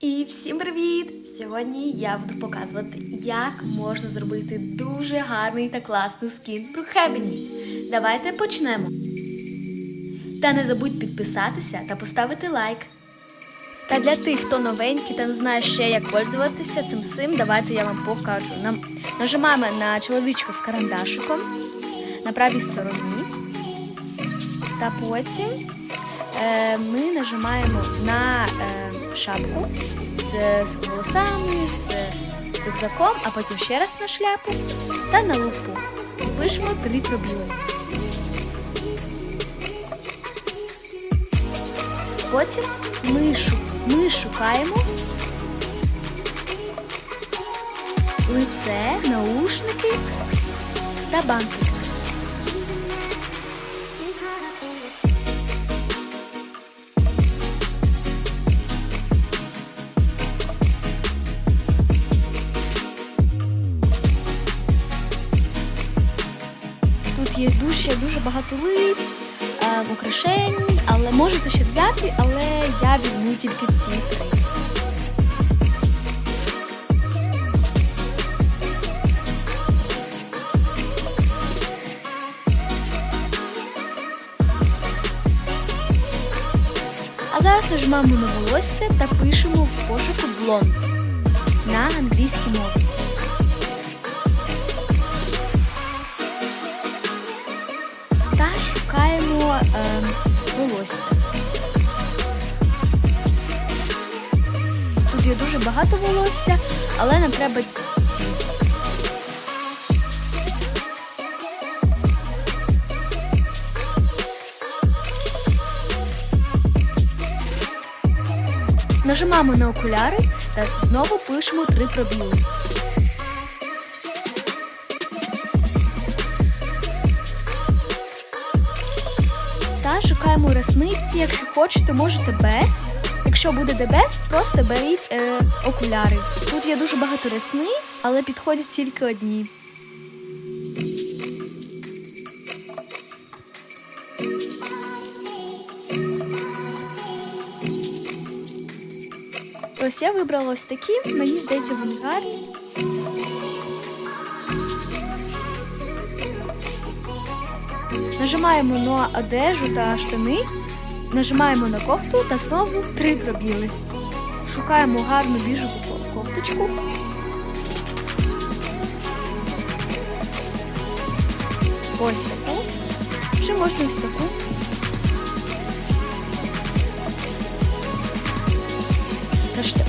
І всім привіт! Сьогодні я буду показувати, як можна зробити дуже гарний та класний скін Brookhaven. Давайте почнемо. Та не забудь підписатися та поставити лайк. Та для тих, хто новенький та не знає ще, як пользуватися цим всім, давайте я вам покажу. Нам нажимаємо на чоловічку з карандашиком на правій стороні. Та потім ми нажимаємо на е, шапку з, з волосами, з рюкзаком, а потім ще раз на шляпу та на лупу. Пишемо три пробіли. Потім ми, ми шукаємо лице, наушники та бантик. Є дуже дуже багато лиць, е, украшень, але можете ще взяти, але я візьму тільки ці три. А зараз нажимаємо на волосся та пишемо в пошуку блонд на англійській мові. Є дуже багато волосся, але нам треба ці. Нажимаємо на окуляри та знову пишемо три пробіли. та шукаємо ресниці. Якщо хочете, можете без. Якщо буде де без, просто беріть е, окуляри. Тут є дуже багато ресниць, але підходять тільки одні. Ось я вибрала ось такі, мені здається, вони гарні. Нажимаємо на одежу та штани, нажимаємо на кофту та знову три пробіли. Шукаємо гарну біжеву кофточку. Ось таку. Чи можна ось таку.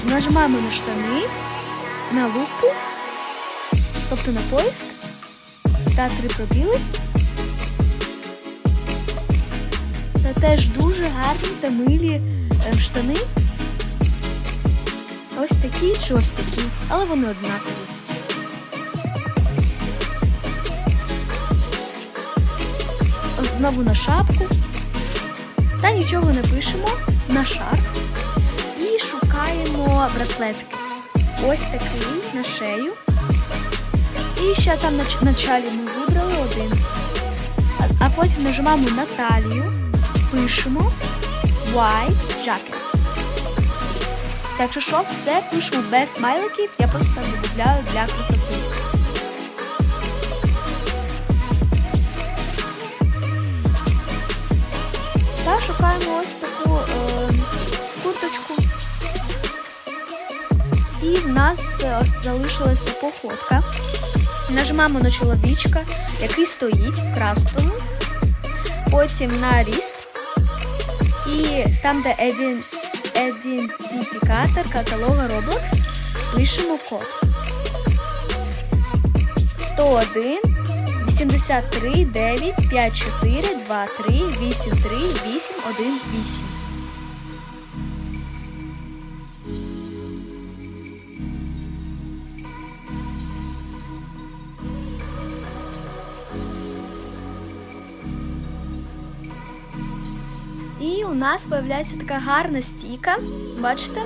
Нажимаємо на штани, на лупу, тобто на поиск та три пробіли. Теж дуже гарні та милі ем, штани. Ось такі чи ось такі, але вони однакові. Знову на шапку. Та нічого не пишемо на шарф. І шукаємо браслетки. Ось такий на шею. І ще там на ч- началі ми вибрали один. А потім нажимаємо на талію пишемо white jacket. Так що все пишемо без смайликів, я просто так додаю для красоти. Та шукаємо ось таку е, курточку. І в нас е, залишилася походка. Нажимаємо на чоловічка, який стоїть в красному потім на ріст. І там, де ідентифікатор каталога Roblox, пишемо код. 101 83 9 54 23 83 8 1 8. У нас з'являється така гарна стійка. Бачите?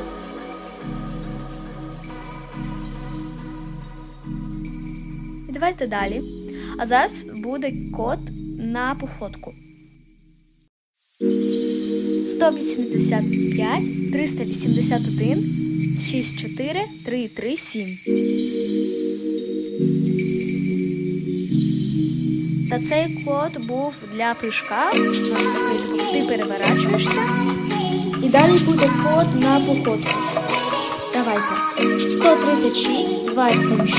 І давайте далі. А зараз буде код на походку. 185, 381, 64 337. Та цей код був для прыжка. Ти переворачуєшся. І далі буде код на походку. Давайте. 136, 276,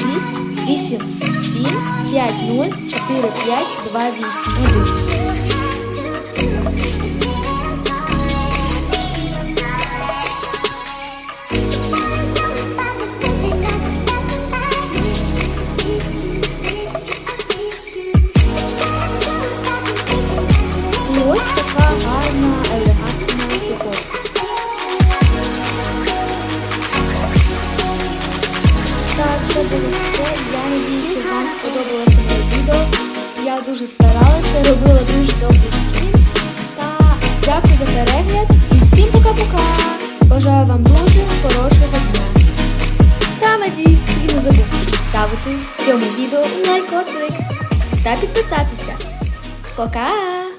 8, 7, 5, 0, 4, 5, 2, 8, 1. Я надіюся, вам сподобалося моє відео. Я дуже старалася, робила дуже добрий скін. Та дякую за перегляд і всім пока-пока. Бажаю вам дуже хорошого дня. Та надіюсь, не забудьте ставити цьому відео лайкосик та підписатися. Пока!